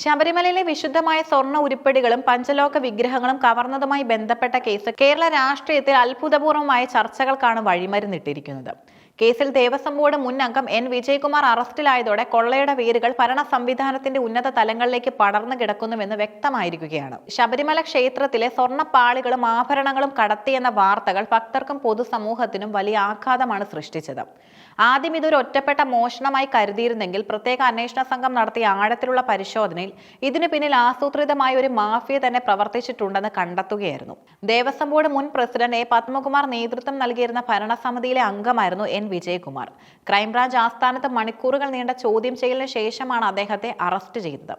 ശബരിമലയിലെ വിശുദ്ധമായ സ്വർണ ഉരുപ്പടികളും പഞ്ചലോക വിഗ്രഹങ്ങളും കവർന്നതുമായി ബന്ധപ്പെട്ട കേസ് കേരള രാഷ്ട്രീയത്തിൽ അത്ഭുതപൂർവമായ ചർച്ചകൾക്കാണ് വഴിമരുന്നിട്ടിരിക്കുന്നത്. കേസിൽ ദേവസ്വം ബോർഡ് മുൻ അംഗം എൻ. വിജയകുമാർ അറസ്റ്റിലായതോടെ കൊള്ളയുടെ വേരുകൾ ഭരണ സംവിധാനത്തിന്റെ ഉന്നത തലങ്ങളിലേക്ക് പടർന്നു കിടക്കുന്നുവെന്ന് വ്യക്തമായിരിക്കുകയാണ്. ശബരിമല ക്ഷേത്രത്തിലെ സ്വർണപ്പാളികളും ആഭരണങ്ങളും കടത്തിയെന്ന വാർത്തകൾ ഭക്തർക്കും പൊതുസമൂഹത്തിനും വലിയ ആഘാതമാണ് സൃഷ്ടിച്ചത്. ആദ്യം ഇതൊരു ഒറ്റപ്പെട്ട മോഷണമായി കരുതിയിരുന്നെങ്കിൽ പ്രത്യേക അന്വേഷണ സംഘം നടത്തിയ ആഴത്തിലുള്ള പരിശോധനയിൽ ഇതിനു പിന്നിൽ ആസൂത്രിതമായ ഒരു മാഫിയ തന്നെ പ്രവർത്തിച്ചിട്ടുണ്ടെന്ന് കണ്ടെത്തുകയായിരുന്നു. ദേവസ്വം ബോർഡ് മുൻ പ്രസിഡന്റ് എ. പത്മകുമാർ നേതൃത്വം നൽകിയിരുന്ന ഭരണസമിതിയിലെ അംഗമായിരുന്നു എൻ. വിജയകുമാർ. ക്രൈംബ്രാഞ്ച് ആസ്ഥാനത്ത് മണിക്കൂറുകൾ നീണ്ട ചോദ്യം ചെയ്യലിന് ശേഷമാണ് അദ്ദേഹത്തെ അറസ്റ്റ് ചെയ്തത്.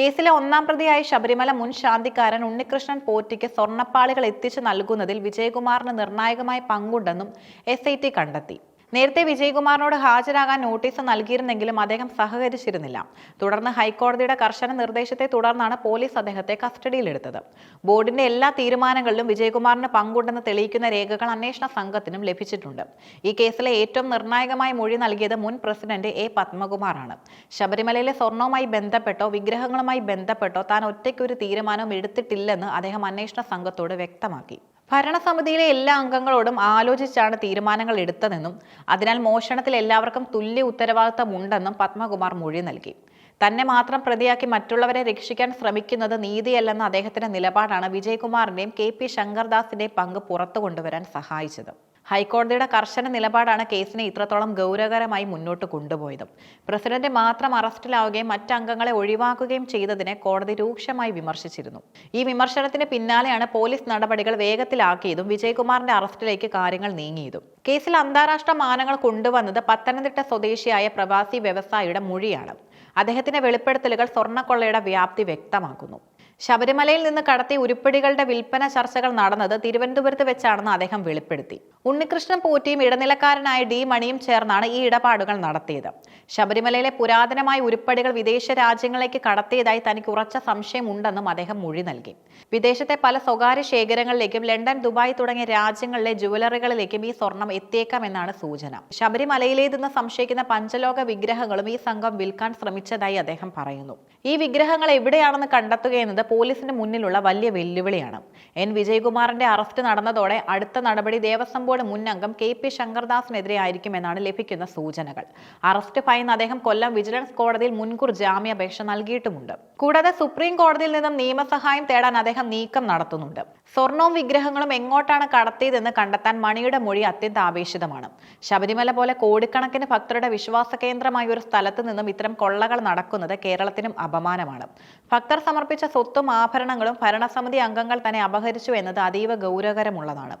കേസിലെ ഒന്നാം പ്രതിയായ ശബരിമല മുൻ ശാന്തിക്കാരൻ ഉണ്ണികൃഷ്ണൻ പോറ്റിക്ക് സ്വർണപ്പാളികൾ എത്തിച്ചു നൽകുന്നതിൽ വിജയകുമാറിന് നിർണായകമായ പങ്കുണ്ടെന്നും എസ് കണ്ടെത്തി. നേരത്തെ വിജയകുമാറിനോട് ഹാജരാകാൻ നോട്ടീസ് നൽകിയിരുന്നെങ്കിലും അദ്ദേഹം സഹകരിച്ചിരുന്നില്ല. തുടർന്ന് ഹൈക്കോടതിയുടെ കർശന നിർദ്ദേശത്തെ തുടർന്നാണ് പോലീസ് അദ്ദേഹത്തെ കസ്റ്റഡിയിലെടുത്തത്. ബോർഡിന്റെ എല്ലാ തീരുമാനങ്ങളിലും വിജയകുമാറിന് പങ്കുണ്ടെന്ന് തെളിയിക്കുന്ന രേഖകൾ അന്വേഷണ സംഘത്തിനും ലഭിച്ചിട്ടുണ്ട്. ഈ കേസിലെ ഏറ്റവും നിർണായകമായ മൊഴി നൽകിയത് മുൻ പ്രസിഡന്റ് എ. പത്മകുമാറാണ്. ശബരിമലയിലെ സ്വർണവുമായി ബന്ധപ്പെട്ടോ വിഗ്രഹങ്ങളുമായി ബന്ധപ്പെട്ടോ താൻ ഒറ്റയ്ക്കൊരു തീരുമാനവും എടുത്തിട്ടില്ലെന്ന് അദ്ദേഹം അന്വേഷണ സംഘത്തോട് വ്യക്തമാക്കി. ഭരണസമിതിയിലെ എല്ലാ അംഗങ്ങളോടും ആലോചിച്ചാണ് തീരുമാനങ്ങൾ എടുത്തതെന്നും അതിനാൽ മോഷണത്തിൽ എല്ലാവർക്കും തുല്യ ഉത്തരവാദിത്തമുണ്ടെന്നും പത്മകുമാർ മൊഴി നൽകി. തന്നെ മാത്രം പ്രതിയാക്കി മറ്റുള്ളവരെ രക്ഷിക്കാൻ ശ്രമിക്കുന്നത് നീതിയല്ലെന്ന അദ്ദേഹത്തിന്റെ നിലപാടാണ് വിജയകുമാറിന്റെയും കെ പി ശങ്കർദാസിന്റെയും പങ്ക് പുറത്തു കൊണ്ടുവരാൻ സഹായിച്ചത്. ഹൈക്കോടതിയുടെ കർശന നിലപാടാണ് കേസിനെ ഇത്രത്തോളം ഗൗരവകരമായി മുന്നോട്ട് കൊണ്ടുപോയത്. പ്രസിഡന്റ് മാത്രം അറസ്റ്റിലാവുകയും മറ്റംഗങ്ങളെ ഒഴിവാക്കുകയും ചെയ്തതിനെ കോടതി രൂക്ഷമായി വിമർശിച്ചിരുന്നു. ഈ വിമർശനത്തിന് പിന്നാലെയാണ് പോലീസ് നടപടികൾ വേഗത്തിലാക്കിയതും വിജയകുമാറിന്റെ അറസ്റ്റിലേക്ക് കാര്യങ്ങൾ നീങ്ങിയതും. കേസിൽ അന്താരാഷ്ട്ര മാനങ്ങൾ കൊണ്ടുവന്നത് പത്തനംതിട്ട സ്വദേശിയായ പ്രവാസി വ്യവസായിയുടെ മൊഴിയാണ്. അദ്ദേഹത്തിന്റെ വെളിപ്പെടുത്തലുകൾ സ്വർണക്കൊള്ളയുടെ വ്യാപ്തി വ്യക്തമാക്കുന്നു. ശബരിമലയിൽ നിന്ന് കടത്തിയ ഉരുപ്പടികളുടെ വിൽപ്പന ചർച്ചകൾ നടന്നത് തിരുവനന്തപുരത്ത് വെച്ചാണെന്ന് അദ്ദേഹം വെളിപ്പെടുത്തി. ഉണ്ണികൃഷ്ണൻ പോറ്റിയും ഇടനിലക്കാരനായ ഡി മണിയും ചേർന്നാണ് ഈ ഇടപാടുകൾ നടത്തിയത്. ശബരിമലയിലെ പുരാതനമായ ഉരുപ്പടികൾ വിദേശ രാജ്യങ്ങളിലേക്ക് കടത്തിയതായി തനിക്ക് ഉറച്ച സംശയമുണ്ടെന്നും അദ്ദേഹം മൊഴി നൽകി. വിദേശത്തെ പല സ്വകാര്യ ശേഖരങ്ങളിലേക്കും ലണ്ടൻ ദുബായ് തുടങ്ങിയ രാജ്യങ്ങളിലെ ജുവലറികളിലേക്കും ഈ സ്വർണം എത്തിയേക്കാമെന്നാണ് സൂചന. ശബരിമലയിലേതെന്ന് സംശയിക്കുന്ന പഞ്ചലോക വിഗ്രഹങ്ങളും ഈ സംഘം വിൽക്കാൻ ശ്രമിച്ചതായി അദ്ദേഹം പറയുന്നു. ഈ വിഗ്രഹങ്ങൾ എവിടെയാണെന്ന് കണ്ടെത്തുക എന്നത് പോലീസിന് മുന്നിലുള്ള വലിയ വെല്ലുവിളിയാണ്. എൻ. വിജയകുമാറിന്റെ അറസ്റ്റ് നടന്നതോടെ അടുത്ത നടപടി ദേവസ്വം ബോർഡ് മുൻ അംഗം കെ. പി. ശങ്കർദാസിനെതിരെ ആയിരിക്കുമെന്നാണ് ലഭിക്കുന്ന സൂചനകൾ. അറസ്റ്റ് ഭയന്ന് അദ്ദേഹം കൊല്ലം വിജിലൻസ് കോടതിയിൽ മുൻകൂർ ജാമ്യാപേക്ഷ നൽകിയിട്ടുമുണ്ട്. കൂടാതെ സുപ്രീം കോടതിയിൽ നിന്നും നിയമസഹായം തേടാൻ അദ്ദേഹം നീക്കം നടത്തുന്നുണ്ട്. സ്വർണവും വിഗ്രഹങ്ങളും എങ്ങോട്ടാണ് കടത്തിയതെന്ന് കണ്ടെത്താൻ മണിയുടെ മൊഴി അത്യന്താപേക്ഷിതമാണ് ശബരിമല പോലെ കോടിക്കണക്കിന് ഭക്തരുടെ വിശ്വാസ കേന്ദ്രമായ ഒരു സ്ഥലത്ത് നിന്നും ഇത്തരം കൊള്ളകൾ നടക്കുന്നത് കേരളത്തിനും അപമാനമാണ്. ഭക്തർ സമർപ്പിച്ച സ്വത്തും ആഭരണങ്ങളും ഭരണസമിതി അംഗങ്ങൾ തന്നെ അപഹരിച്ചു എന്നത് അതീവ ഗൗരവകരമുള്ളതാണ്.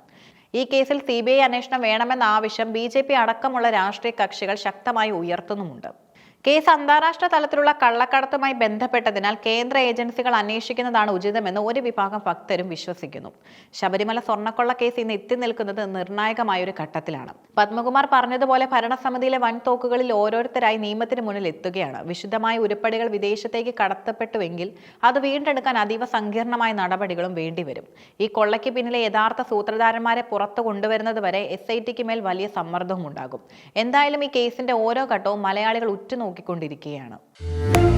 ഈ കേസിൽ സി ബി ഐ അന്വേഷണം വേണമെന്ന ആവശ്യം ബി ജെ പി അടക്കമുള്ള രാഷ്ട്രീയ കക്ഷികൾ ശക്തമായി ഉയർത്തുന്നുമുണ്ട്. കേസ് അന്താരാഷ്ട്ര തലത്തിലുള്ള കള്ളക്കടത്തുമായി ബന്ധപ്പെട്ടതിനാൽ കേന്ദ്ര ഏജൻസികൾ അന്വേഷിക്കുന്നതാണ് ഉചിതമെന്ന് ഒരു വിഭാഗം ഭക്തരും വിശ്വസിക്കുന്നു. ശബരിമല സ്വർണക്കൊള്ള കേസ് ഇന്ന് എത്തി നിൽക്കുന്നത് നിർണായകമായ ഒരു ഘട്ടത്തിലാണ്. പത്മകുമാർ പറഞ്ഞതുപോലെ ഭരണസമിതിയിലെ വൻതോക്കുകളിൽ ഓരോരുത്തരായി നിയമത്തിന് മുന്നിൽ എത്തുകയാണ്. വിശുദ്ധമായ ഉരുപ്പടികൾ വിദേശത്തേക്ക് കടത്തപ്പെട്ടുവെങ്കിൽ അത് വീണ്ടെടുക്കാൻ അതീവ സങ്കീർണമായ നടപടികളും വേണ്ടിവരും. ഈ കൊള്ളയ്ക്ക് പിന്നിലെ യഥാർത്ഥ സൂത്രധാരന്മാരെ പുറത്തു കൊണ്ടുവരുന്നത് വരെ എസ് ഐ ടിക്ക് മേൽ വലിയ സമ്മർദ്ദവും ഉണ്ടാകും എന്തായാലും ഈ കേസിന്റെ ഓരോ ഘട്ടവും മലയാളികൾ ഉറ്റുനോക്കിക്കൊണ്ടിരിക്കുകയാണ്